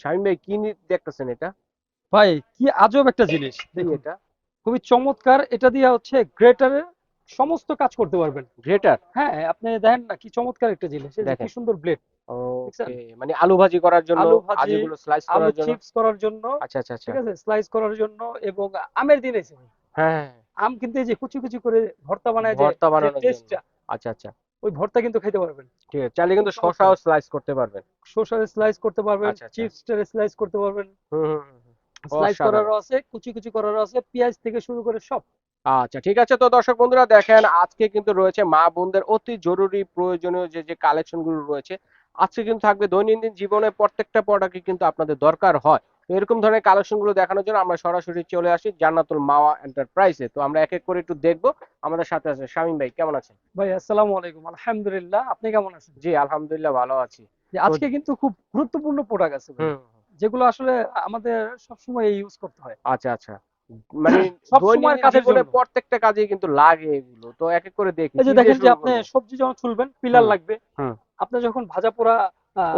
শামিম ভাই কি দেখতেছেন এটা? ভাই কি আজব একটা জিনিস দেখুন। এটা। খুবই চমৎকার এটা দিয়ে হচ্ছে গ্রেটারের সমস্ত কাজ করতে পারবেন। গ্রেটার? হ্যাঁ আপনি দেখেন না কি চমৎকার একটা জিনিস। কি সুন্দর ব্লেড মানে আলু ভাজি করার জন্য আলুগুলো স্লাইস করার জন্য। চিপস করার জন্য আচ্ছা আচ্ছা আচ্ছা। ঠিক আছে স্লাইস করার জন্য এবং আমের দিন এসে। হ্যাঁ হ্যাঁ, হ্যাঁ। আম কিন্তু এই যে কুচি কুচি করে ভর্তা বানায় যে ভর্তা বানানোর টেস্টটা আচ্ছা আচ্ছা। ওই ভর্তা কিন্তু খেতে পারবেন ঠিক আছে চাইলে কিন্তু। শসাও স্লাইস করতে পারবেন শসার স্লাইস করতে পারবেন আচ্ছা, আচ্ছা। চিপসটার স্লাইস করতে পারবেন। স্লাইস। করারও আছে কুচি কুচি করারও আছে পেঁয়াজ থেকে শুরু করে সব আচ্ছা ঠিক আছে তো দর্শক বন্ধুরা দেখেন আজকে কিন্তু রয়েছে মা বোনদের অতি জরুরি প্রয়োজনীয় যে যে কালেকশনগুলো রয়েছে আজকে কিন্তু থাকবে দৈনন্দিন জীবনে প্রত্যেকটা প্রোডাক্টই কিন্তু আপনাদের দরকার হয় তো এরকম ধরনের কালেকশনগুলো দেখানোর জন্য আমরা সরাসরি চলে আসি জান্নাতুল মাওয়া এন্টারপ্রাইজে তো আমরা এক এক করে একটু দেখব। আমাদের সাথে আছে শামীম ভাই কেমন আছেন? ভাই আসসালামু আলাইকুম। আলহামদুলিল্লাহ আপনি কেমন আছেন? জি আলহামদুলিল্লাহ ভালো আছি। আজকে কিন্তু খুব গুরুত্বপূর্ণ প্রোডাক্ট আছে যেগুলো আসলে আমাদের সবসময় ইউজ করতে হয়। আচ্ছা আচ্ছা। মানে সব সময়ের দৈনন্দিন কাজের জন্য। প্রত্যেকটা কাজে কিন্তু লাগে এগুলো। তো এক এক করে দেখি এই যে দেখেন যে আপনি সবজি যখন তুলবেন পিলার লাগবে। আপনি যখন ভাজা পোড়া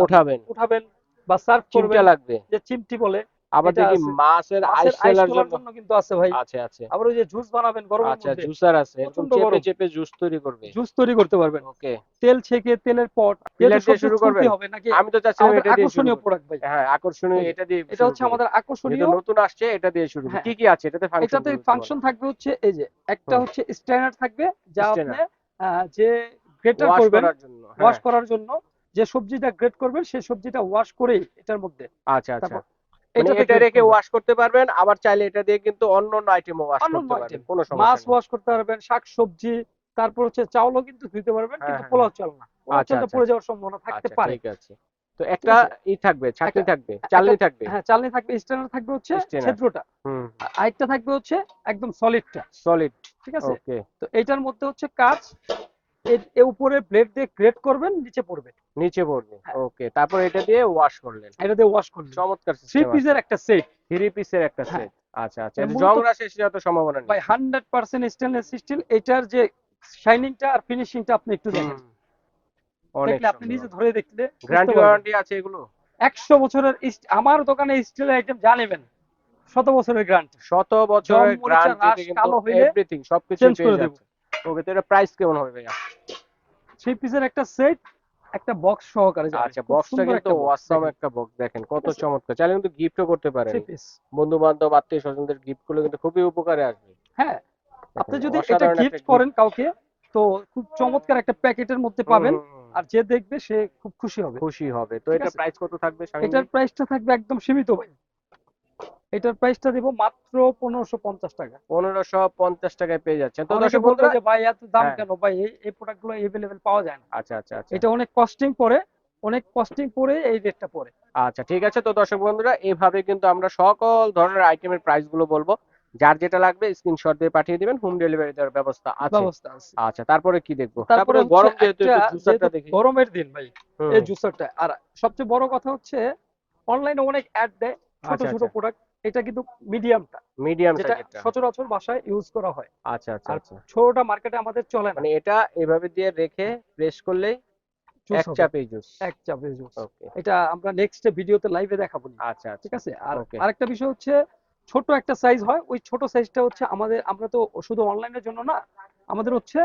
উঠাবেন উঠাবেন বা সার্ভ করবেন লাগবে। যে চিমটি বলে আবার দেখি মাছের আইস ফেলার জন্য কিন্তু আছে ভাই। আছে আছে। আবার ওই যে জুস বানাবেন গরমের আচ্ছা জুসার আছে। এরকম চেপে চেপে জুস তৈরি করবে। জুস তৈরি করতে পারবেন। ওকে তেল ছেঁকে তেলের পট পিলার দিয়ে শুরু করবেন? হবে নাকি? আমি তো আমাদের এটা দিয়ে আকর্ষণীয় প্রোডাক্ট ভাই। হ্যাঁ আকর্ষণীয় এটা দিয়ে এটা হচ্ছে আমাদের আকর্ষণীয়। নতুন আসছে এটা দিয়ে শুরু হ্যাঁ। কি কি আছে? এটাতে ফাংশন এটাতে ফাংশন থাকবে হচ্ছে এই যে একটা হচ্ছে স্ট্যান্ডার্ড থাকবে যা আপনি যে গ্রেটার করবেন ওয়াশ। করার জন্য যে সবজিটা গ্রেড করবেন সেই সবজিটা ওয়াশ করেই এটার মধ্যে। আচ্ছা আচ্ছা। মানে এটা রেখে ওয়াশ করতে পারবেন আবার চাইলে এটা দিয়ে কিন্তু অন্য অন্য আইটেমও ওয়াশ করতে পারবেন কোনো মাছ সমস্যা ওয়াশ করতে পারবেন শাক সবজি তারপর হচ্ছে চাউলও কিন্তু ধুইতে পারবেন হ্যাঁ, কিন্তু হ্যাঁ, পোলাও চাল না। পোলাও আচ্ছা, চালটা আচ্ছা। পড়ে যাওয়ার সম্ভাবনা থাকতে আচ্ছা পারে। ঠিক আছে। তো একটা ই থাকবে ছাকনি থাকবে চালনি থাকবে। হ্যাঁ চালনি থাকবে থাকবে হচ্ছে ছিদ্রটা হুম আরেকটা থাকবে হচ্ছে একদম সলিডটা সলিড ঠিক আছে? ওকে তো এইটার মধ্যে হচ্ছে কাজ এর উপরে ব্লেড দিয়ে গ্রেট করবেন নিচে পড়বে। নিচে পড়বে। হ্যাঁ। ওকে তারপর এটা দিয়ে ওয়াশ করলেন। এটা দিয়ে ওয়াশ করবেন চমৎকার থ্রি পিসের একটা সেট থ্রি পিসের একটা হ্যাঁ। সেট আচ্ছা আচ্ছা এর এটা মূলত- জং রাশি যত সম্ভাবনা নেই। হান্ড্রেড পার্সেন্ট স্টেনলেস স্টিল এটার যে শাইনিংটা আর ফিনিশিংটা আপনি একটু দেখেন। দেখলে আপনি নিজে ধরে দেখলে গ্যারান্টি ওয়ারেন্টি আছে এগুলো? একশো বছরের আমার দোকানে স্টিলের আইটেম যা নেবেন শত বছরের গ্যারান্টি শত বছরের গ্যারান্টি কিন্তু এভরিথিং সবকিছু পেয়ে করে দেব। ওকে তো এটা প্রাইস কেমন হবে ভাইয়া? থ্রি পিসের একটা সেট একটা বক্স সহকারে আচ্ছা বক্সটা কিন্তু ওয়াসাম একটা বক্স দেখেন কত চমৎকার। চাইলে কিন্তু গিফটও করতে পারেন। বন্ধু বান্ধব আত্মীয় স্বজনদের গিফট করলে কিন্তু খুবই উপকারে আসবে। হ্যাঁ আপনি যদি এটা গিফট করেন কাউকে তো খুব চমৎকার একটা প্যাকেটের মধ্যে পাবেন। আর যে দেখবে সে খুব খুশি হবে। খুশি হবে। তো এটা প্রাইস কত থাকবে এটার? প্রাইসটা থাকবে একদম সীমিত ভাই। এটার প্রাইসটা দিব মাত্র পনেরোশো পঞ্চাশ টাকা। পনেরোশো পঞ্চাশ টাকায় পেয়ে যাচ্ছেন। তো দর্শক বন্ধুরা যে ভাই এত দাম হ্যাঁ। কেন? ভাই এই প্রোডাক্টগুলো এভেলেবেল পাওয়া যায় না। আচ্ছা আচ্ছা আচ্ছা। এটা অনেক কস্টিং পড়ে অনেক কস্টিং পড়ে এই রেটটা পড়ে। আচ্ছা ঠিক আছে। তো দর্শক বন্ধুরা এইভাবে কিন্তু আমরা সকল ধরনের আইটেমের প্রাইসগুলো বলব। যার যেটা লাগবে স্ক্রিনশট দিয়ে পাঠিয়ে দিবেন হোম ডেলিভারি দেওয়ার ব্যবস্থা আছে। ব্যবস্থা আছে। আচ্ছা তারপরে কি দেখব? তারপরে গরম যেহেতু জুসারটা দেখি। গরমের দিন ভাই এই জুসারটা আর সবচেয়ে বড় কথা হচ্ছে অনলাইনে অনেক অ্যাড দেয় ছোট আচ্ছা, ছোট আচ্ছা। প্রোডাক্ট এটা কিন্তু মিডিয়ামটা মিডিয়াম যেটা সচরাচর বাসায় ইউজ করা হয়। আচ্ছা আচ্ছা আচ্ছা। ছোটটা মার্কেটে আমাদের চলে মানে এটা এভাবে দিয়ে রেখে প্রেস করলেই Juice এক। চাপে জুস এক চাপে জুস ওকে এটা আমরা নেক্সট ভিডিওতে লাইভে দেখাবো। আচ্ছা আচ্ছা। ঠিক আছে? আর. আরেকটা বিষয় হচ্ছে ছোট একটা সাইজ হয় ওই ছোট সাইজটা হচ্ছে আমাদের আমরা তো শুধু অনলাইনের জন্য না আমাদের হচ্ছে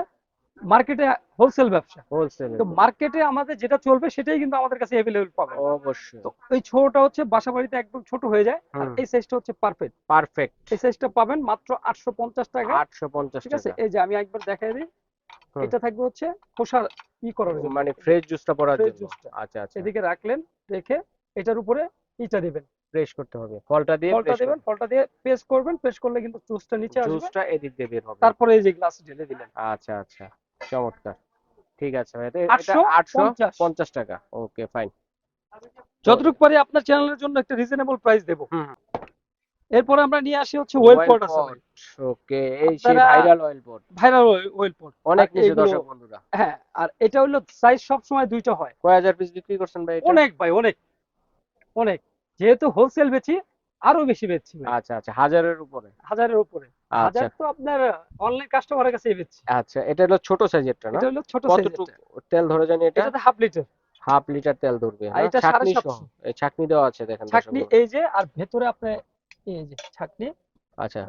মার্কেটে হোলসেল ব্যবসা। হোলসেল তো মার্কেটে আমাদের যেটা চলবে সেটাই কিন্তু আমাদের কাছে অ্যাভেলেবল পাবে। অবশ্যই। তো এই ছোটটা হচ্ছে বাসা বাড়িতে একদম ছোট হয়ে যায় আর এই সাইজটা হচ্ছে পারফেক্ট পারফেক্ট এই সাইজটা পাবেন মাত্র আটশো পঞ্চাশ টাকা। আটশো পঞ্চাশ ঠিক আছে? এই যে আমি একবার দেখাই দিই। এটা থাকবে হচ্ছে খোসার ই করার জন্য। মানে ফ্রেশ জুসটা পড়ার জন্য। আচ্ছা আচ্ছা। এদিকে রাখলেন রেখে এটার উপরে ইটা দিবেন। প্রেস করতে হবে। ফলটা দিয়ে ফলটা দিবেন ফলটা দিয়ে পেস্ট করবেন পেস্ট করলে কিন্তু জুসটা নিচে আসবে। জুসটা এদিক দিয়ে বের হবে। তারপরে এই যে গ্লাস ঢেলে দিলেন। আচ্ছা আচ্ছা। চমৎকার। ঠিক আছে ভাই এটা 850 পঞ্চাশ। টাকা। ওকে ফাইন যতটুকু পারি আপনার চ্যানেলের জন্য একটা রিজনেবল প্রাইস দেব। এরপরে আমরা নিয়ে আসি হচ্ছে ওয়েল পট আছে ওকে এই সেই viral oil pot viral pot অনেক এগুলো- দর্শক বন্ধুরা। হ্যাঁ আর এটা হলো সাইজ সব সময় দুইটা হয়। কয় হাজার পিস বিক্রি করছেন ভাই অনেক ভাই অনেক। অনেক। যেহেতু হোলসেল বেচি আরও বেশি বেচছি আচ্ছা আচ্ছা হাজারের উপরে। হাজারের উপরে। আচ্ছা। হাজার তো আপনার অনলাইন কাস্টমারের কাছে বেচছি। আচ্ছা এটা হলো ছোট সাইজেরটা না? এটা হলো ছোট কতটুকু সাইজের তেল ধরে জানি এটা? এটাতে হাফ লিটার হাফ লিটার তেল ধরবে আর এটা ছাঁকনি সহ। এই ছাকনি দেওয়া আছে দেখেন ছাকনি এই যে আর ভেতরে আপনি এই যে ছাকনি আচ্ছা।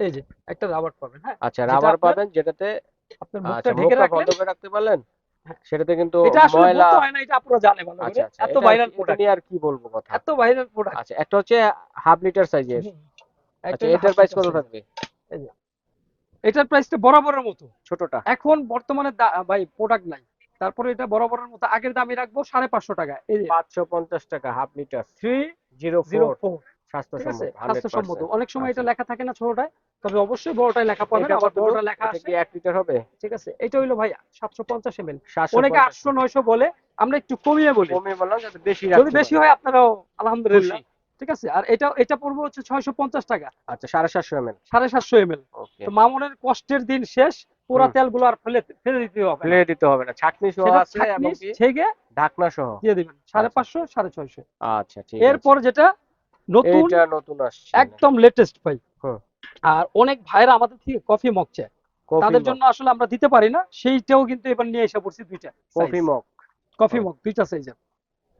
এই যে একটা রাবার পাবেন হ্যাঁ? আচ্ছা রাবার পাবেন যেটাতে আপনার মুখটা আচ্ছা ঢেকে মুখটা করে রাখতে পারলেন? হ্যাঁ। সেটাতে কিন্তু এটা আসলে ময়লা বলতে হয় না এটা আপনারা জানে ভালো করে। আচ্ছা আচ্ছা এত ভাইরাল প্রোডাক্ট আর কি বলব কথা? এত ভাইরাল প্রোডাক্ট আচ্ছা একটা হচ্ছে হাফ লিটার সাইজের আচ্ছা এটার প্রাইস কত থাকবে? এটার প্রাইসটা বরাবরের মতো। ছোটটা। এখন বর্তমানে ভাই প্রোডাক্ট নাই। তারপরে এটা বরাবরের মতো আগের দামই রাখব সাড়ে পাঁচশো টাকা। এই যে পাঁচশো পঞ্চাশ টাকা half litre three zero zero four স্বাস্থ্যসম্মত স্বাস্থ্যসম্মত। 100% অনেক সময় এটা আচ্ছা। লেখা থাকে না ছোটটায় তবে অবশ্যই বড়টায় লেখা পাবেন আবার বড়টা লেখা আছে কি এক লিটার হবে? ঠিক আছে এটা হইল ভাই সাতশো পঞ্চাশ এমএল। অনেকে আটশো নয়শো বলে আমরা একটু কমিয়ে বলি। কমে বললাম যাতে বেশি যদি বেশি হয় আপনারাও আলহামদুলিল্লাহ। ঠিক আছে আর এটা এটা পড়বে হচ্ছে ছয়শো পঞ্চাশ টাকা। আচ্ছা সাড়ে সাতশো এমএল। সাড়ে সাতশো এমএল। তো মামুনের কষ্টের দিন শেষ পুরা। তেলগুলো আর ফেলে ফেলে দিতে হবে না। ফেলে দিতে হবে না। ছাকনি সহ আছে এবং ঢাকনা সহ দিয়ে দিবেন। সাড়ে আচ্ছা। পাঁচশো সাড়ে ছয়শো। আচ্ছা ঠিক এরপর যেটা নতুন নতুন আসছে একদম লেটেস্ট ভাই। আর অনেক ভাইরা আমাদের থেকে কফি মগ চায়। তাদের জন্য আসলে আমরা দিতে পারি না সেইটাও কিন্তু এবার নিয়ে এসে পড়ছি দুইটা কফি মগ কফি মগ দুইটা সাইজের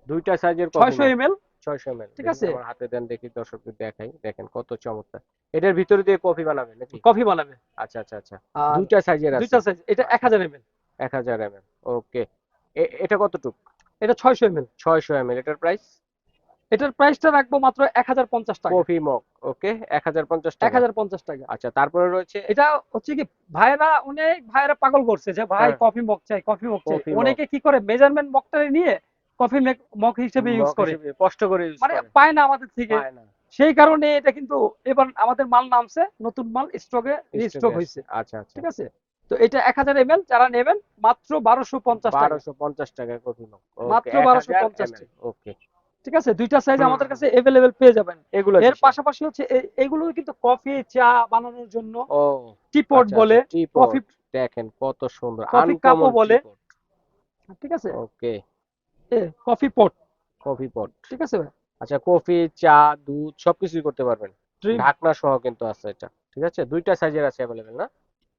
দুইটা সাইজের কফি ছয়শো এমএল ছয়শো এমএল ঠিক আছে। আমার হাতে দেন দেখি দর্শকদের দেখাই। দেখেন কত চমৎকার। এটার ভিতরে দিয়ে কফি বানাবে নাকি? কফি বানাবে। আচ্ছা আচ্ছা আচ্ছা। দুইটা সাইজের আছে দুইটা সাইজ এটা এক হাজার এমএল এক হাজার এমএল ওকে এটা কতটুক? এটা ছয়শো এমএল ছয়শো এমএল এটার প্রাইস এটার প্রাইসটা রাখব মাত্র এক হাজার পঞ্চাশ টাকা। Coffee mug okay? এক হাজার পঞ্চাশ এক টাকা হাজার পঞ্চাশ টাকা। আচ্ছা তারপরে রয়েছে? এটা হচ্ছে কি ভাইরা অনেক ভাইরা পাগল করছে যে ভাই হ্যাঁ। কফি মগ চাই কফি মগ চাই। অনেকে কি করে মেজারমেন্ট মগটা নিয়ে কফি মগ হিসেবে ইউজ করে। কষ্ট করে ইউজ মানে পায় না আমাদের থেকে। সেই কারণে এটা কিন্তু এবার আমাদের মাল নামছে নতুন মাল স্টকে রিস্টক হয়েছে। আচ্ছা আচ্ছা। ঠিক আছে? তো এটা এক হাজার এমএল যারা নেবেন মাত্র বারোশো পঞ্চাশ টাকা। বারোশো পঞ্চাশ টাকা কফি মগ। মাত্র 1250 ওকে। ঠিক আছে? দুইটা সাইজ আমাদের কাছে এভেলেবেল পেয়ে যাবেন। এগুলো এর পাশাপাশি হচ্ছে এগুলো কিন্তু কফি চা বানানোর জন্য ও টিপট বলে। কফি কফি দেখেন কত সুন্দর Coffee cup ও বলে। ঠিক আছে? ওকে। কফি পট কফি পট ঠিক আছে ভাই? আচ্ছা কফি চা দুধ সবকিছুই করতে পারবেন। ঢাকনা সহ কিন্তু আছে এটা। ঠিক আছে? দুইটা সাইজের আছে অ্যাভেলেবেল না?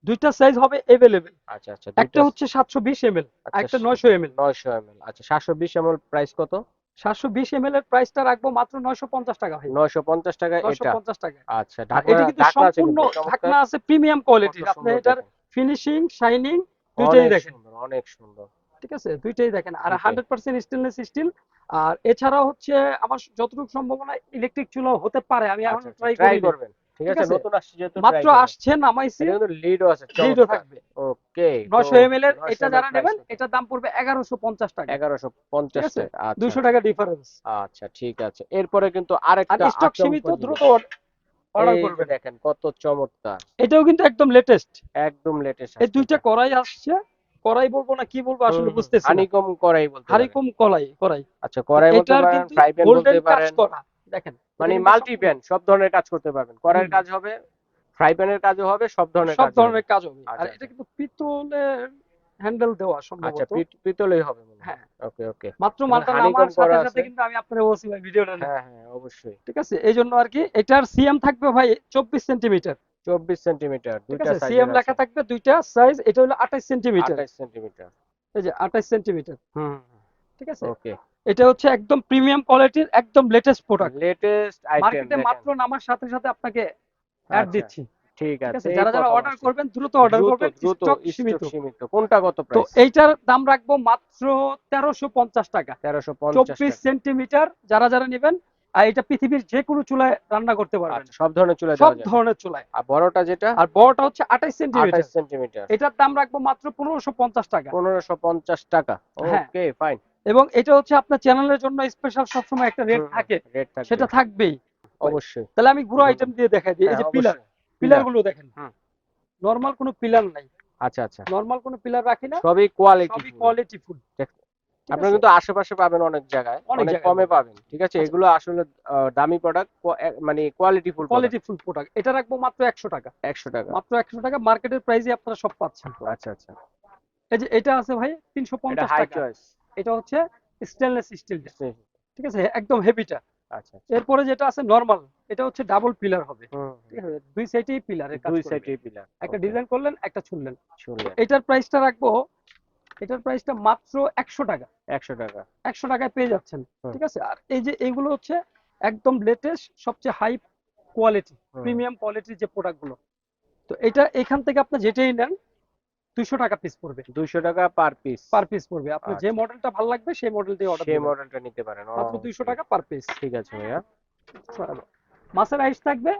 দুইটা সাইজ হবে এভেলেবেল আচ্ছা আচ্ছা একটা হচ্ছে সাতশো বিশ এমএল আচ্ছা, একটা নয়শো এমএল নয়শো এমএল আচ্ছা সাতশো বিশ এমএল প্রাইস কত? সাতশো ml এর প্রাইসটা রাখব মাত্র নয়শো পঞ্চাশ টাকা ভাই। নয়শো পঞ্চাশ টাকা এটা। 950 টাকা। আচ্ছা ঢাকনা এটা কিন্তু সম্পূর্ণ ঢাকনা আছে প্রিমিয়াম কোয়ালিটির আপনি এটার ফিনিশিং শাইনিং দেখেন। সুন্দর অনেক সুন্দর। ঠিক আছে? দুইটাই দেখেন। আর Okay. Hundred percent stainless steel আর এছাড়া হচ্ছে আমার যতটুকু সম্ভাবনা ইলেকট্রিক চুলা হতে পারে আমি এখন আচ্ছা ট্রাই ট্রাই করি করবেন। ঠিক আছে? নতুন আসছে যেহেতু মাত্র আসছে নামাইছি। কিন্তু লিডও আছে লিডও থাকবে। ওকে নয়শো এমএল এর এটা যারা নেবেন এটার দাম পড়বে এগারোশো পঞ্চাশ টাকা। এগারোশো পঞ্চাশ ঠিক আছে? টাকা আচ্ছা। দুইশো টাকা ডিফারেন্স আচ্ছা ঠিক আছে। এরপরে কিন্তু আর আরেকটা স্টক সীমিত দ্রুত অর্ডার করবেন। দেখেন কত চমৎকার। এটাও কিন্তু একদম লেটেস্ট একদম লেটেস্ট এই দুইটা কড়াই আসছে। কড়াই বলব না কি বলব আসলে বুঝতেছি হানিকম করাই বলতে পারেন। হারিকম কলাই কড়াই। আচ্ছা করাই বলতে পারেন ফ্রাই প্যান বলতে পারেন। দেখেন মানে মাল্টি প্যান সব ধরনের কাজ করতে পারবেন। কড়াইয়ের কাজ হবে ফ্রাই প্যানের কাজও হবে সব ধরনের সব ধরনের কাজ হবে। আচ্ছা, আর আচ্ছা। এটা কিন্তু পিতলের হ্যান্ডেল দেওয়া আচ্ছা সম্ভবত পিত- পিতলেই হবে মনে হ্যাঁ। ওকে ওকে মাত্র মালটা honeycomb নামার সাথে সাথে কিন্তু আমি আপনার বলছি ভাই ভিডিওটা হ্যাঁ হ্যাঁ অবশ্যই। ঠিক আছে? এই জন্য আর কি এটার সিএম থাকবে ভাই চব্বিশ সেন্টিমিটার। চব্বিশ সেন্টিমিটার ঠিক দুইটা আছে? সাইজের সিএম লেখা থাকবে দুইটা সাইজ এটা হলো আঠাশ সেন্টিমিটার। আঠাশ সেন্টিমিটার। এই যে আঠাশ সেন্টিমিটার। হুম ঠিক আছে? ওকে এটা হচ্ছে একদম প্রিমিয়াম কোয়ালিটির একদম লেটেস্ট প্রোডাক্ট লেটেস্ট আইটেম মার্কেটে মাত্র নামার সাথে সাথে আপনাকে অ্যাড আচ্ছা, দিচ্ছি। ঠিক আছে যারা যারা অর্ডার করবেন দ্রুত অর্ডার করবেন স্টক সীমিত। কোনটা কত প্রাইস তো এইটার দাম রাখব মাত্র তেরোশো পঞ্চাশ টাকা। তেরোশো পঞ্চাশ চব্বিশ সেন্টিমিটার যারা যারা নেবেন আর এটা পৃথিবীর যে কোনো চুলায় রান্না করতে পারবেন। আচ্ছা সব ধরনের চুলা সব ধরনের চুলায়। আর বড়টা যেটা? আর বড়টা হচ্ছে আঠাইশ সেন্টিমিটার। আঠাশ সেন্টিমিটার। এটার দাম রাখব মাত্র পনেরোশো পঞ্চাশ টাকা। পনেরোশো পঞ্চাশ টাকা। হ্যাঁ। ওকে ফাইন এবং এটা হচ্ছে আপনার চ্যানেলের জন্য স্পেশাল সবসময় একটা রেট থাকে। সেটা থাকবেই। অবশ্যই। তাহলে আমি পুরো আইটেম দিয়ে দেখাই দিই। এই যে হ্যাঁ, পিলার পিলারগুলো দেখেন। নর্মাল কোনো পিলার নাই। আচ্ছা আচ্ছা। নরমাল কোনো পিলার রাখি না। সবই কোয়ালিটি সবই কোয়ালিটি ফুড আপনারা কিন্তু আশেপাশে পাবেন অনেক জায়গায়। অনেক কমে পাবেন। ঠিক আছে? আচ্ছা। এগুলো আসলে দামি প্রোডাক্ট মানে quality full quality food product এটা রাখব মাত্র একশো টাকা। একশো টাকা। মাত্র একশো টাকা। মার্কেটের প্রাইসে আপনারা সব পাচ্ছেন। আচ্ছা আচ্ছা। এই যে এটা আছে ভাই তিনশো এটা পঞ্চাশ হাই টাকা। চয়েস এটা হচ্ছে স্টেনলেস স্টিল ঠিক আছে? একদম হেভিটা আচ্ছা এরপরে যেটা আছে নর্মাল এটা হচ্ছে ডাবল পিলার হবে। ঠিক আছে? দুই সাইডেই পিলারের কাজ দুই করবে। সাইডে পিলার একটা ডিজাইন করলেন একটা ছুললেন এটার প্রাইসটা রাখব এটার প্রাইসটা মাত্র একশো টাকা। একশো টাকা। একশো টাকায় পেয়ে যাচ্ছেন। ঠিক আছে? আর এই যে এইগুলো হচ্ছে একদম লেটেস্ট সবচেয়ে হাই কোয়ালিটি প্রিমিয়াম কোয়ালিটির যে প্রোডাক্টগুলো তো এটা এখান থেকে আপনি যেটাই নেন দুইশো টাকা পিস পড়বে। দুইশো টাকা পার পিস পার পিস পড়বে। আপনার যে আচ্ছা। মডেলটা ভালো লাগবে সেই মডেল দিয়ে অর্ডার সেই মডেলটা নিতে পারেন। মাত্র দুইশো okay, টাকা পার পিস ঠিক আছে ভাইয়া। মাছের আইস থাকবে?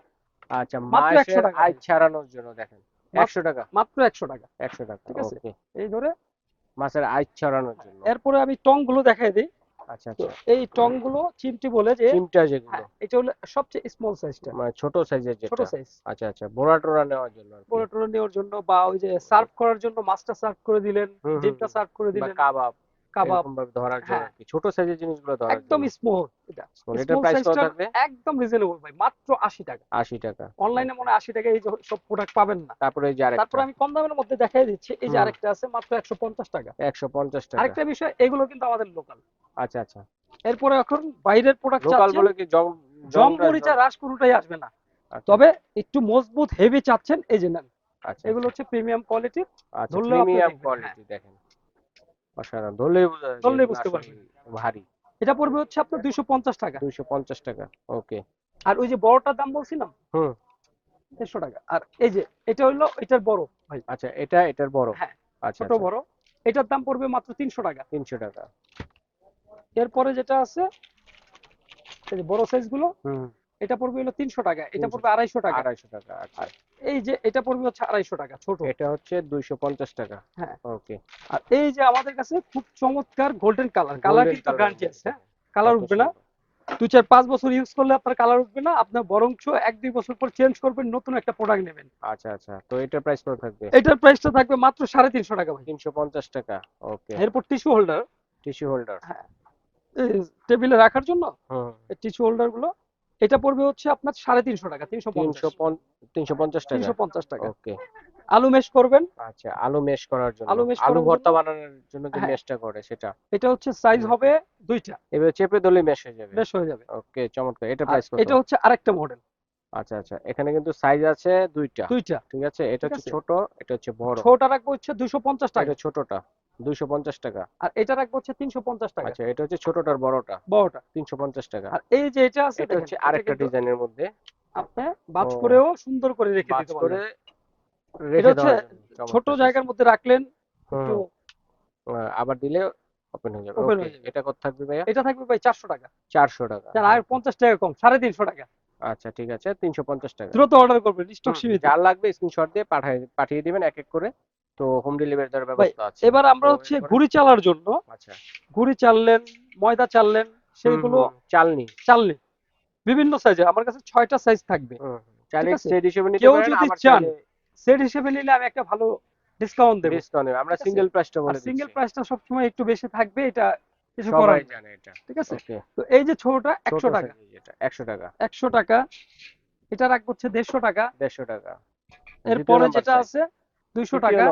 আচ্ছা 100 মাছের আইস ছাড়ানোর জন্য দেখেন। মাত্র- একশো টাকা। মাত্র একশো টাকা। একশো টাকা ঠিক আছে। এই ধরে মাছের আইস ছাড়ানোর জন্য। এরপরে আমি টংগুলো দেখাই দিই। আচ্ছা আচ্ছা। এই টংগুলো চিমটি বলে যে চিমটা যেগুলো। হ্যাঁ, এটা হলো সবচেয়ে স্মল সাইজটা মানে ছোট সাইজের ছোট সাইজ আচ্ছা আচ্ছা বোরা টোরা নেওয়ার জন্য। পোড়া টোড়া নেওয়ার জন্য বা ওই যে সার্ভ করার জন্য মাছটা সার্ভ করে দিলেন ডিমটা সার্ভ করে দিলেন। কাবাব কাবাব। ধরার জন্য হ্যাঁ। কি। ছোট সাইজের জিনিসগুলো ধরার একদম স্মল এটা। প্রাইস কত থাকবে? একদম রিজনেবল ভাই মাত্র আশি টাকা। আশি টাকা। অনলাইনে মনে হয় আশি টাকা এই সব প্রোডাক্ট পাবেন না। তারপরে এই যে আরেকটা। তারপর আমি কম দামের মধ্যে দেখাই দিচ্ছি এই যে আরেকটা আছে মাত্র একশো পঞ্চাশ টাকা। একশো পঞ্চাশ টাকা। আরেকটা বিষয় এগুলো কিন্তু আমাদের লোকাল আচ্ছা আচ্ছা। এরপরে এখন বাইরের প্রোডাক্ট লোকাল বলে কি জম মরিচা রাস কোনোটাই আসবে না। আচ্ছা, তবে একটু মজবুত হেভি চাচ্ছেন এই যে নেন। আচ্ছা এগুলো হচ্ছে প্রিমিয়াম কোয়ালিটির আচ্ছা ধরলেও প্রিমিয়াম কোয়ালিটি দেখেন। অসাধারণ। ধরলেই এগুলো বুঝতে পারবেন। ভারী। এটা পড়বে হচ্ছে আপনার দুইশো পঞ্চাশ টাকা। দুইশো পঞ্চাশ টাকা ওকে। আর ওই যে বড়টার দাম বলছিলাম? হুম। দেড়শো টাকা। আর এই যে এটা হলো এটার বড় ভাই। আচ্ছা এটা এটার বড়। হ্যাঁ, আচ্ছা ছোট বড়। এটার দাম পড়বে মাত্র তিনশো টাকা। তিনশো টাকা। এরপরে যেটা আছে বড় সাইজগুলো এটা পড়বে হলো তিনশো টাকা এটা 300 পড়বে আড়াইশো টাকা। আড়াইশো টাকা আচ্ছা। এই যে এটা পড়বে হচ্ছে আড়াইশো টাকা ছোট। এটা হচ্ছে দুইশো পঞ্চাশ টাকা। হ্যাঁ। ওকে আর এই যে আমাদের কাছে খুব চমৎকার গোল্ডেন কালার কালার কিন্তু গ্যারান্টি আছে। হ্যাঁ? কালার উঠবে না। দুই চার পাঁচ বছর ইউজ করলে আপনার কালার উঠবে না আপনার বরঞ্চ এক দুই বছর পর চেঞ্জ করবেন নতুন একটা প্রোডাক্ট নেবেন। আচ্ছা আচ্ছা। তো এটার প্রাইস কত থাকবে? এটার প্রাইসটা থাকবে মাত্র সাড়ে তিনশো টাকা ভাই। তিনশো পঞ্চাশ টাকা ওকে এরপর টিস্যু হোল্ডার টিস্যু হোল্ডার টেবিলে রাখার জন্য টিস্যু হোল্ডারগুলো এটা পড়বে হচ্ছে আপনার সাড়ে তিনশো টাকা তিনশো তিনশো পঞ্চাশ টাকা। তিনশো পঞ্চাশ টাকা। ওকে। আলু মেশ করবেন। আচ্ছা আলু মেশ করার জন্য। আলু মেশ আলু ভর্তা বানানোর জন্য যে হ্যাঁ। মেশটা করে সেটা। এটা হচ্ছে সাইজ হবে দুইটা। এবার চেপে দিলে মেশ হয়ে যাবে। বেশ হয়ে যাবে। ওকে চমৎকার। এটা প্রাইস কত? এটা হচ্ছে আরেকটা মডেল আচ্ছা আচ্ছা। এখানে কিন্তু সাইজ আছে দুইটা। দুইটা। ঠিক আছে? এটা হচ্ছে ছোট এটা হচ্ছে বড়। ছোটটা রাখব হচ্ছে দুশো পঞ্চাশ টাকা। এটা ছোটটা। দুইশো পঞ্চাশ টাকা। আর এটা রাখব হচ্ছে তিনশো পঞ্চাশ টাকা। আচ্ছা এটা হচ্ছে ছোটটার বড়টা। বড়টা। তিনশো পঞ্চাশ টাকা। আর এই যে এটা আছে এটা হচ্ছে আরেকটা ডিজাইনের মধ্যে। আপনি বাজ করেও সুন্দর করে রেখে দিতে করে এটা হচ্ছে ছোট জায়গার মধ্যে রাখলেন আবার দিলে ওপেন হয়ে যাবে। হয়ে। এটা কত থাকবে ভাইয়া? এটা থাকবে ভাই চারশো টাকা। চারশো টাকা। জান আর পঞ্চাশ টাকা কম সাড়ে তিনশো টাকা। আচ্ছা ঠিক আছে তিনশো পঞ্চাশ টাকা। দ্রুত অর্ডার করবেন স্টক সীমিত। যার লাগবে স্ক্রিনশট দিয়ে পাঠিয়ে পাঠিয়ে দিবেন এক এক করে। তো হোম ডেলিভারি দেওয়ার ব্যবস্থা আছে। এবার আমরা হচ্ছে ঘুড়ি চালার জন্য আচ্ছা। ঘুড়ি চাললেন ময়দা চাললেন সেইগুলো চালনি। চাললেন বিভিন্ন সাইজের আমার কাছে ছয়টা সাইজ থাকবে। চাইলে সেট হিসেবে নিতে কেউ পারেন যদি চান, সেট হিসেবে নিলে আমি একটা ভালো ডিসকাউন্ট দেবো। ডিসকাউন্ট আমরা সিঙ্গেল প্রাইসটা বলে সিঙ্গেল প্রাইসটা সবসময় একটু বেশি থাকবে এটা কিছু সবাই জানে এটা। ঠিক আছে? তো এই যে ছোটটা একশো ছোট টাকা। size যেটা 100 টাকা। একশো টাকা। এটা রাখব হচ্ছে দেড়শো টাকা। 150 টাকা। এরপরে যেটা আছে দুইশো টাকা।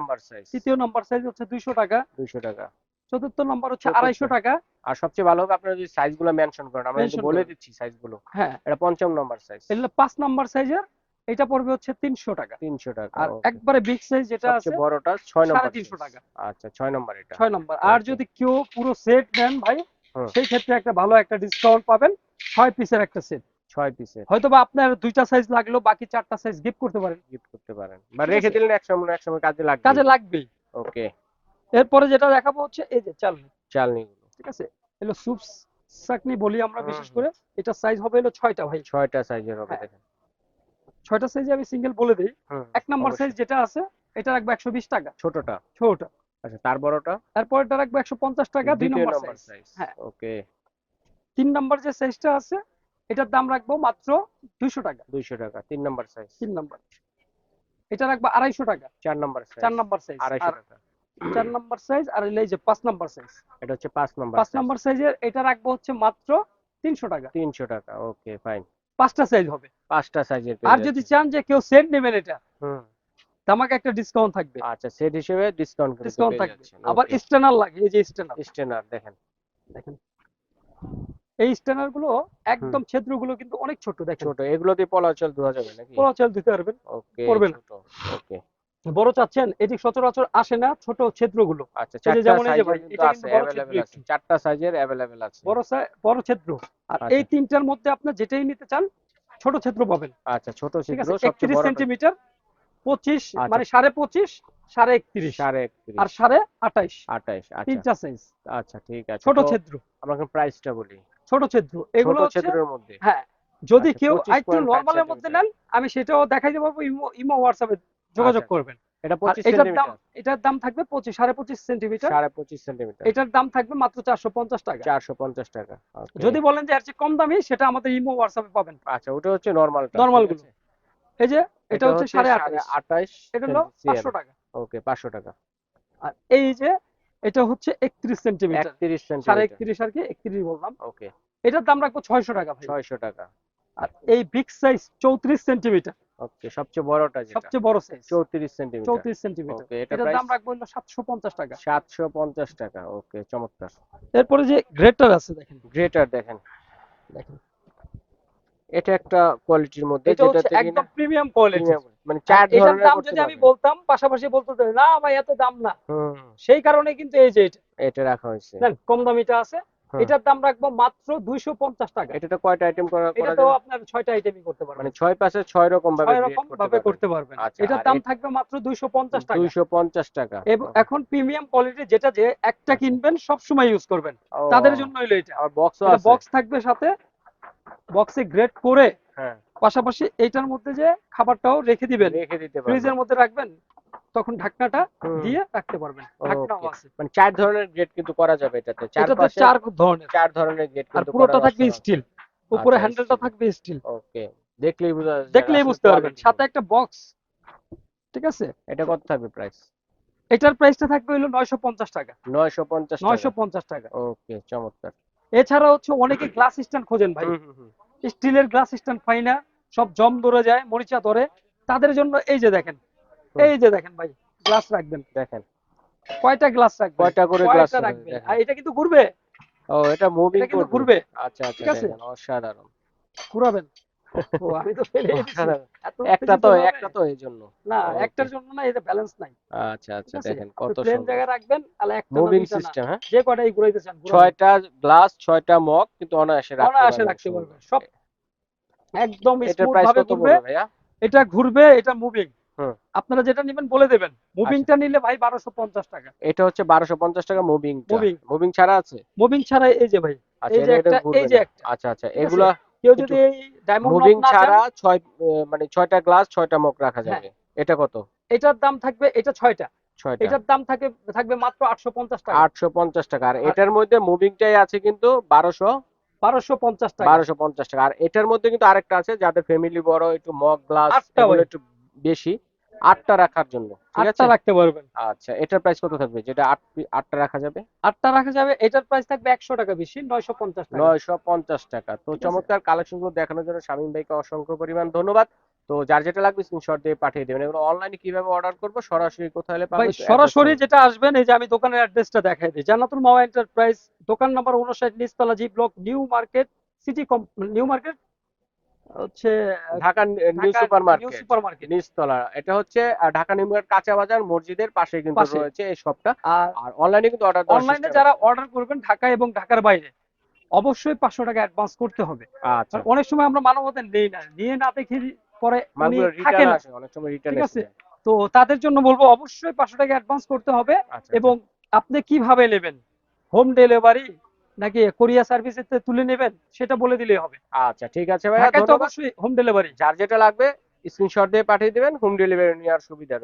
তৃতীয় নম্বর সাইজ হচ্ছে দুইশো টাকা। 200 টাকা। চতুর্থ নম্বর হচ্ছে। আড়াইশো টাকা। আর সবচেয়ে ভালো হবে আপনারা যদি সাইজগুলো মেনশন করেন আমরা বলে। দিচ্ছি সাইজগুলো হ্যাঁ। এটা পঞ্চম নাম্বার সাইজ এগুলো পাঁচ নম্বর সাইজের এটা পড়বে হচ্ছে তিনশো টাকা। 300 টাকা আর একবারে বিগ সাইজ যেটা আছে বড়টা 6 নাম্বার তিনশো। টাকা। আচ্ছা 6 নাম্বার এটা। ছয় নম্বর আর যদি কেউ পুরো সেট নেন ভাই সেই ক্ষেত্রে একটা ভালো একটা ডিসকাউন্ট পাবেন। ছয় পিসের একটা সেট 6 পিসের হয়তো বা আপনার দুইটা সাইজ লাগল বাকি চারটা সাইজ গিফট করতে পারেন। গিফট করতে পারেন। বা রেখে দিলেন এক সময় এক সময় কাজে লাগবে। কাজে লাগবেই। ওকে এরপরে যেটা দেখাবো হচ্ছে এই যে চাল চালনিগুলো ঠিক আছে? চাকনি বলি আমরা বিশেষ করে। এটা সাইজ হবে হলো ছয়টা ভাই। ছয়টা সাইজের হবে হ্যাঁ। দেখেন। ছয়টা সাইজে আমি সিঙ্গেল বলে দিই। এক নাম্বার সাইজ যেটা আছে এটা রাখব একশো বিশ টাকা। ছোটটা? ছোটটা। আচ্ছা তার বড়টা? তারপর এটা রাখব একশো পঞ্চাশ টাকা দুই নম্বর সাইজ হ্যাঁ। ওকে তিন নাম্বার যে সাইজটা আছে এটার দাম রাখব মাত্র দুইশো টাকা। 200 টাকা তিন নাম্বার সাইজ তিন নাম্বার। এটা রাখব আড়াইশো টাকা। চার নাম্বার সাইজ চার নাম্বার সাইজ আড়াইশো টাকা। চার নাম্বার সাইজ আর এই যে পাঁচ নাম্বার সাইজ এটা হচ্ছে পাঁচ নাম্বার পাঁচ নাম্বার সাইজের এটা রাখব হচ্ছে মাত্র তিনশো টাকা। তিনশো টাকা ওকে ফাইন পাঁচটা সাইজ হবে। পাঁচটা সাইজের আর যদি চান যে কেউ সেট নেবেন এটা হুম। একটা ডিসকাউন্ট থাকবে। আচ্ছা সেট হিসেবে ডিসকাউন্ট ডিসকাউন্ট থাকবে। আবার স্ট্যানার লাগে এই যে স্ট্যানার দেখেন। দেখেন। এই স্ট্যানারগুলো একদম ছেদ্রগুলো কিন্তু অনেক ছোট দেখেন। ছোট এগুলো দিয়ে পলাচল ধোয়া যাবে নাকি? পোলা চাল দিতে পারবেন। ওকে পড়বে না। ছোট ওকে। বড় চাচ্ছেন এটি সচরাচর আসে না ছোট ছিদ্রগুলো আচ্ছা এই যেমন এই যে ভাই, এটা কিন্তু বড় অ্যাভেলেবেল ছিদ্র আছে। চারটা সাইজের অ্যাভেলেবেল আছে। বড় বড় ছিদ্র। আর আচ্ছা। এই তিনটার মধ্যে আপনার যেটাই নিতে চান ছোট ছিদ্র পাবেন। আচ্ছা ছোট সবচেয়ে সেন্টিমিটার পঁচিশ আচ্ছা। মানে সাড়ে পঁচিশ সাড়ে একত্রিশ। সাড়ে একত্রিশ। আর সাড়ে আঠাইশ। আঠাইশ আচ্ছা। সাইজ আচ্ছা ঠিক আছে। ছোট ছিদ্র। আমরা প্রাইসটা বলি। ছোট ছিদ্র এগুলো ছিদ্রের মধ্যে। হ্যাঁ যদি আচ্ছা, কেউ 25.5 একটু নর্মালের মধ্যে নেন আমি সেটাও দেখাইতে পারব ইমো হোয়াটসঅ্যাপে যোগাযোগ আচ্ছা, করবেন। এটা আর পঁচিশ এটার দাম এটার দাম থাকবে পঁচিশ সাড়ে পঁচিশ সেন্টিমিটার সাড়ে পঁচিশ সেন্টিমিটার এটার দাম থাকবে মাত্র চারশো পঞ্চাশ টাকা। চারশো পঞ্চাশ টাকা যদি বলেন যে এর চেয়ে কম দামি সেটা আমাদের ইমো হোয়াটসঅ্যাপে পাবেন। আচ্ছা ওটা হচ্ছে নর্মাল Normal গুলো। এই যে এটা হচ্ছে সাড়ে আঠাশ। আঠাইশ এটা হলো পাঁচশো টাকা। ওকে পাঁচশো টাকা। আর এই যে এটা হচ্ছে একত্রিশ সেন্টিমিটার। সাড়ে একত্রিশ আর কি একত্রিশ বললাম। ওকে। এটার দাম রাখব ছয়শো টাকা ভাই। ছয়শো টাকা। আর এই বিগ সাইজ চৌত্রিশ সেন্টিমিটার। ওকে সবচেয়ে বড়টা যেটা? সবচেয়ে বড় সাইজ চৌত্রিশ সেন্টিমিটার। চৌত্রিশ সেন্টিমিটার। ওকে এটা এটার দাম রাখব হলো সাতশো পঞ্চাশ টাকা। সাতশো পঞ্চাশ টাকা ওকে চমৎকার। এরপরে যে গ্রেটার আছে দেখেন। গ্রেটার দেখেন। দেখেন। এটা একটা কোয়ালিটির মধ্যে এটা হচ্ছে একদম প্রিমিয়াম কোয়ালিটি মানে চার ধরনের দাম যদি আমি। বলতাম পাশাপাশি বলতে চাই, না ভাই এত দাম না। সেই কারণে কিন্তু এই যে এটা। এটা রাখা হয়েছে। কম দামিটা আছে। এটার দাম রাখব মাত্র দুইশো পঞ্চাশ টাকা। এটাতে কয়টা আইটেম করা এটা তো আপনার ছয়টা আইটেমই করতে পারবেন। মানে ছয় পাশে ছয় রকম ভাবে রকম ভাবে করতে পারবেন। আচ্ছা, এটার দাম থাকবে মাত্র দুইশো পঞ্চাশ টাকা। দুইশো পঞ্চাশ টাকা। এবং এখন প্রিমিয়াম কোয়ালিটি যেটা যে একটা কিনবেন সব সময় ইউজ করবেন তাদের জন্য হইল এটা। আর বক্সও আছে। বক্স থাকবে সাথে। বক্সে গ্রেড করে হ্যাঁ। পাশাপাশি এইটার মধ্যে যে খাবারটাও রেখে দিবেন রেখে দিতে ফ্রিজের পারবেন মধ্যে রাখবেন তখন ঢাকনাটা দিয়ে রাখতে পারবেন। ঢাকনাও আছে। মানে চার ধরনের গ্রেড কিন্তু করা যাবে এটাতে। চার এটাতে চার ধরনের। চার ধরনের গ্রেড আর কিন্তু পুরোটা থাকবে স্টিল উপরে আচ্ছা, হ্যান্ডেলটা থাকবে স্টিল ওকে দেখলেই বোঝা দেখলেই বুঝতে পারবেন। সাথে একটা বক্স ঠিক আছে? এটা কত থাকবে প্রাইস এটার প্রাইসটা থাকবে হলো নয়শো পঞ্চাশ টাকা। নয়শো পঞ্চাশ নয়শো পঞ্চাশ টাকা। ওকে চমৎকার। এছাড়া হচ্ছে অনেকে গ্লাস স্ট্যান্ড খোঁজেন ভাই। স্টিলের গ্লাস স্ট্যান্ড পাই না সব জম ধরে যায় মরিচা ধরে। তাদের জন্য এই যে দেখেন এই যে দেখেন ভাই গ্লাস রাখবেন। দেখেন। কয়টা গ্লাস রাখবেন? কয়টা করে গ্লাস রাখবেন? আর এটা কিন্তু ঘুরবে। ও এটা মুভিং এটা কিন্তু করবে। ঘুরবে। আচ্ছা আচ্ছা ঠিক আছে? অসাধারণ। ঘুরাবেন। ও আমি তো ফেলে একটা তো একটা তো এই জন্য। না একটার জন্য না এটা ব্যালেন্স নাই। আচ্ছা আচ্ছা দেখেন কত প্লেন জায়গায় রাখবেন তাহলে একটা মুভিং সিস্টেম হ্যাঁ? যে কয়টাই ঘুরাইতে চান ছয়টা গ্লাস ছয়টা মগ কিন্তু অনায়াসে রাখতে অনায়াসে রাখতে। পারবেন। সব একদম এটার প্রাইস কত ভাইয়া? এটা ঘুরবে এটা মুভিং হুম। আপনারা যেটা নেবেন বলে দেবেন। মুভিংটা নিলে ভাই বারোশো পঞ্চাশ টাকা। এটা হচ্ছে বারোশো পঞ্চাশ টাকা মুভিং Moving। মুভিং ছাড়া আছে? মুভিং ছাড়া এই যে ভাই আচ্ছা এই যে একটা এই যে একটা। আচ্ছা আচ্ছা এগুলা কেউ যদি ডায়মন্ড মুভিং ছাড়া ছয় মানে ছয়টা গ্লাস ছয়টা মগ রাখা হ্যাঁ। যাবে এটা কত? এটার দাম থাকবে এটা ছয়টা। ছয়টা। এটার দাম থাকে থাকবে মাত্র আটশো পঞ্চাশ টাকা। আটশো পঞ্চাশ টাকা। আর এটার মধ্যে মুভিংটাই আছে কিন্তু বারোশো। বারোশো পঞ্চাশ টাকা। বারোশো পঞ্চাশ টাকা। আর এটার মধ্যে কিন্তু আরেকটা আছে যাদের ফ্যামিলি বড় একটু মগ গ্লাস একটু বেশি। আটটা রাখার জন্য আটটা রাখতে পারবেন। আচ্ছা এটার প্রাইস কত থাকবে? যেটা আট আটটা রাখা যাবে? আটটা রাখা যাবে এটার প্রাইস থাকবে একশো টাকা বেশি নয়শো পঞ্চাশ টাকা। নয়শো পঞ্চাশ টাকা। তো চমৎকার কালেকশনগুলো দেখানোর জন্য শামীম ভাইকে অসংখ্য পরিমাণ ধন্যবাদ। তো যার যেটা লাগবে স্ক্রিনশট দিয়ে পাঠিয়ে দেবেন। এগুলো অনলাইনে কীভাবে অর্ডার করব? সরাসরি কোথায় পাবেন সরাসরি যেটা আসবেন এই যে আমি দোকানের অ্যাড্রেসটা দেখাই দিই। জান্নাতুল মাওয়া এন্টারপ্রাইজ দোকান নাম্বার উনষাট নিচতলা G block new market city new market হচ্ছে Dhaka new super new market নিচতলা। এটা হচ্ছে ঢাকা নিউ মার্কেট কাঁচা বাজার মসজিদের পাশে কিন্তু রয়েছে এই শপটা। আর অনলাইনে কিন্তু অর্ডার অনলাইনে যারা অর্ডার করবেন ঢাকা এবং ঢাকার বাইরে অবশ্যই পাঁচশো টাকা অ্যাডভান্স করতে হবে। আচ্ছা। অনেক সময় আমরা মানবতা নেই না নিয়ে না দেখে পরে থাকে না অনেক সময় রিটার্ন ঠিক আছে? তো তাদের জন্য বলব অবশ্যই পাঁচশো টাকা অ্যাডভান্স করতে হবে আচ্ছা এবং আপনি কীভাবে নেবেন? হোম ডেলিভারি নাকি কোরিয়া সার্ভিসে তুলে নেবেন? সেটা বলে দিলেই হবে। আচ্ছা ঠিক আছে ভাইয়া ধন্যবাদ। অবশ্যই হোম ডেলিভারি যার যেটা লাগবে স্ক্রিনশট দিয়ে পাঠিয়ে দিবেন হোম ডেলিভারি নেওয়ার সুবিধা